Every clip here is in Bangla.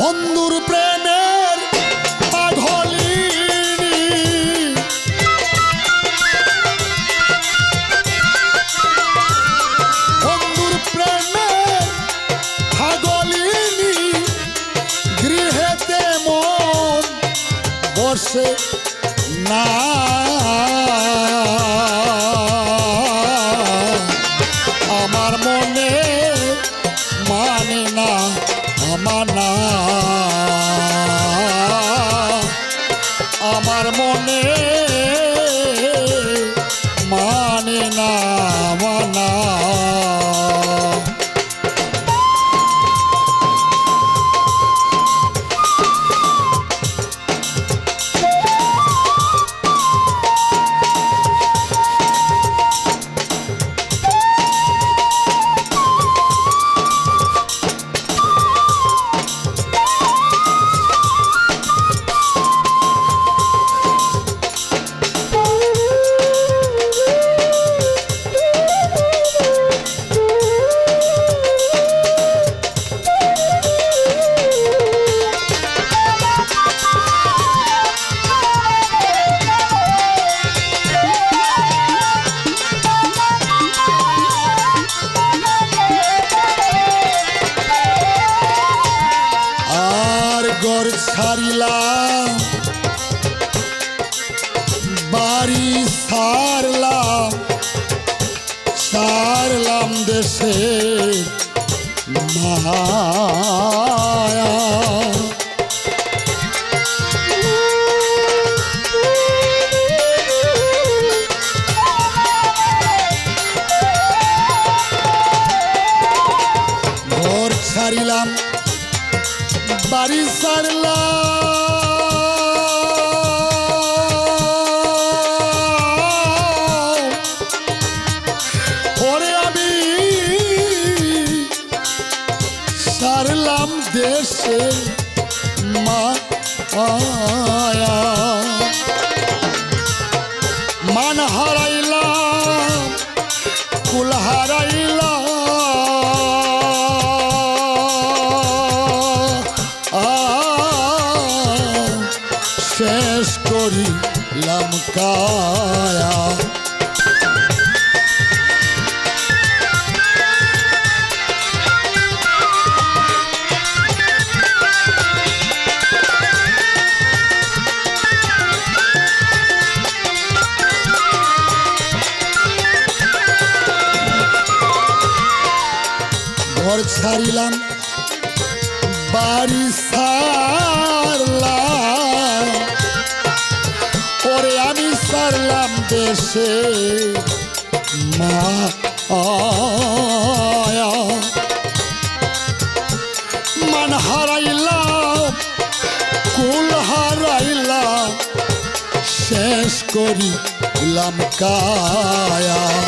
বন্ধুর প্রেমের পাগলিনী বন্ধুর প্রেমের পাগলিনী গৃহেতে মন বসে না। আর গর ছাড়িলাম বাড়ি সারলাম সারলাম দেশে মায়া। ছাড়িলাম বাড়ি সারলাম। আমি সারলাম দেশে মায়া। মান কায়া দেশে মা মান হারাইলাম কুল হারাইলাম শেষ করিলাম কায়া।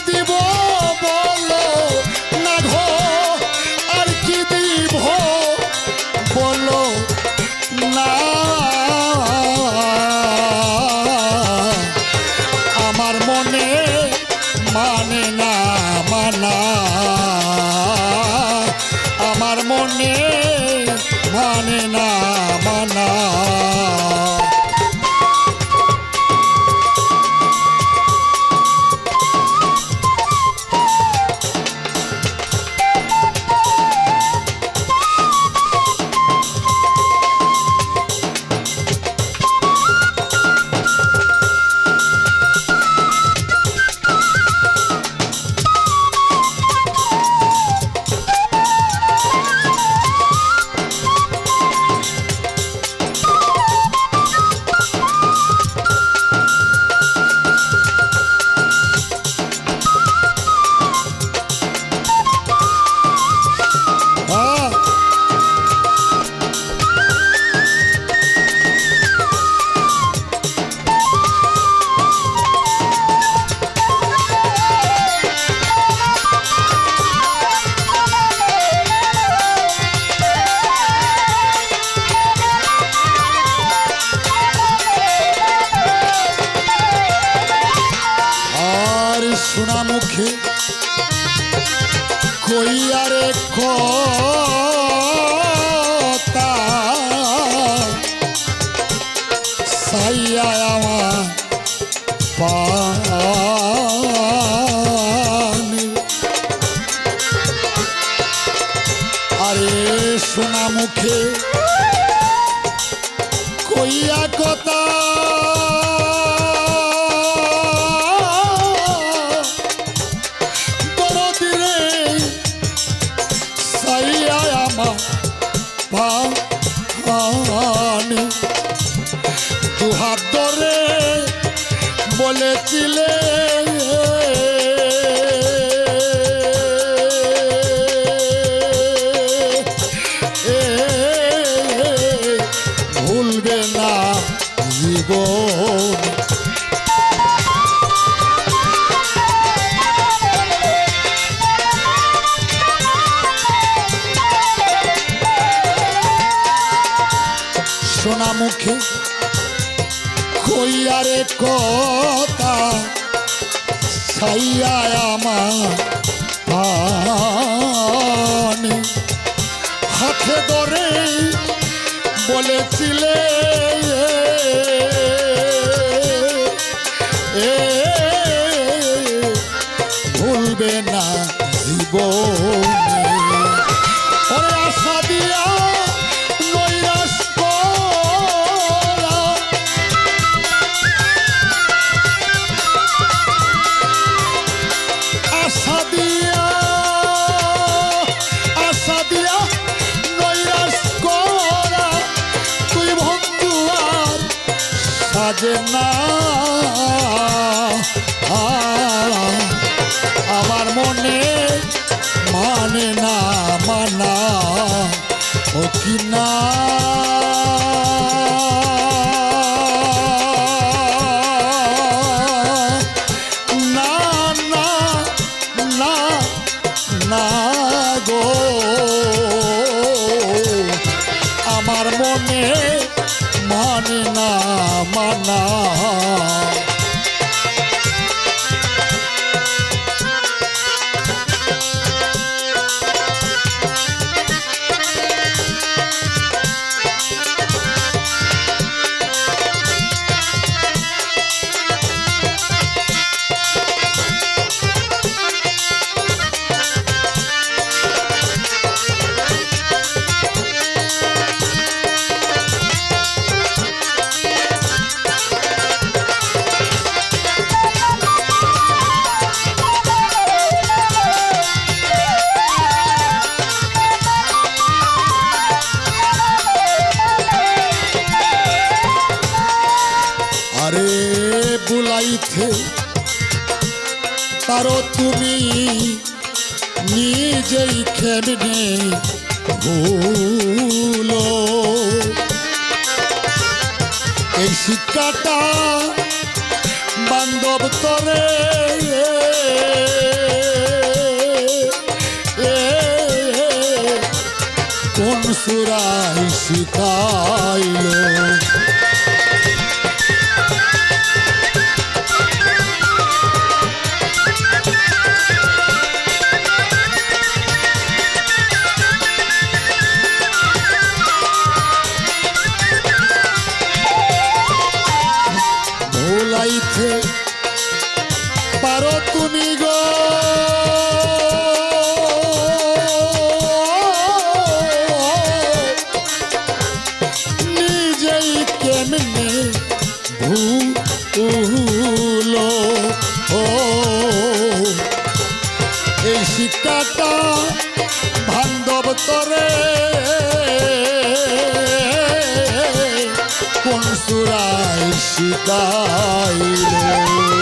Pitbull. মুখে কইয়ারে পানি। আরে শোনা মুখে কইয়া কথা। সোনা মুখে কইয়ারে কথা, ছাইয়া আমার হাতে ধরে বলেছিলে, এ, ভুলবে না জীবনে। আশা দিয়া সাজে না আমার মনে মানে না মানা। ও কি না বুলাইতে পারো তুমি নিজেই খেমনে ভুলো। এই শিক্ষাটা বান্ধব তরে। কোন সুরাই শিখাইলো? কেমনে ভুলো ও এই শিক্ষাটা বান্ধব তরে। কোন সুরাই শিকাই শত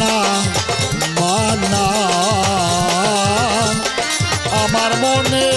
না মানা আমার মনে